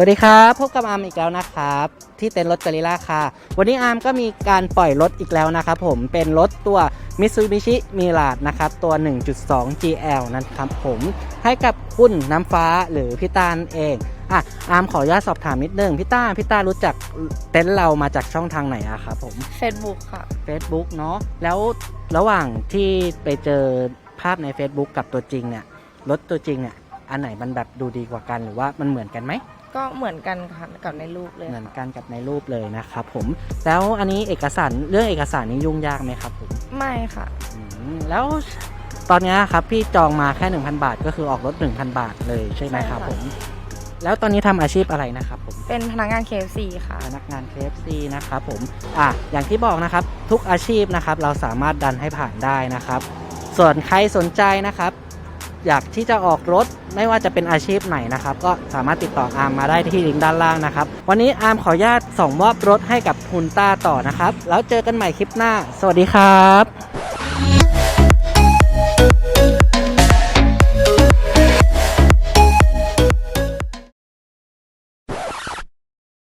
วัสดีครับพบกับอาร์มอีกแล้วนะครับที่เต็นท์รถก o ริล่าค่ะ วันนี้อาร์มก็มีการปล่อยรถอีกแล้วนะครับผมเป็นรถตัว Mitsubishi Mirage นะครับตัว 1.2 GL นะครับผมให้กับคุณน้ำฟ้าหรือพี่ตาลเองอะอาร์มขออนุญาตสอบถามนิดนึงพี่ตาลพี่ตาลรู้จักเต็นท์เรามาจากช่องทางไหนอะครับผม Facebook ค่ะ Facebook เนาะแล้วระหว่างที่ไปเจอภาพใน Facebook กับตัวจริงเนี่ยรถตัวจริงเนี่ย อันไหนมันแบบดูดีกว่ากันหรือว่ามันเหมือนกันไหม ก็เหมือนกันค่ะกับในรูปเลย เหมือนค่ะกันกับในรูปเลยนะครับผม แล้วอันนี้เอกสารเรื่องเอกสารนี้ยุ่งยากไหมครับผมไม่ค่ะ อืมแล้วตอนเนี้ยครับพี่จองมาแค่ 1,000 บาท ก็คือออกรถ 1,000 บาทเลยใช่ไหมครับใช่ค่ะ ผม แล้วตอนนี้ทำอาชีพอะไรนะครับผม เป็นพนักงาน KFC ค่ะ พนักงาน KFC นะครับผม อะ อย่างที่บอกนะครับ ทุกอาชีพนะครับ เราสามารถดันให้ผ่านได้นะครับ ส่วนใครสนใจนะครับ อยากที่จะออกรถไม่ว่าจะเป็นอาชีพไหนนะครับ ก็สามารถติดต่ออาร์มมาได้ที่ลิงก์ด้านล่างนะครับ วันนี้อาร์มขออนุญาตส่งมอบรถให้กับคุณต้าต่อนะครับ แล้วเจอกันใหม่คลิปหน้า สวัสดีครับ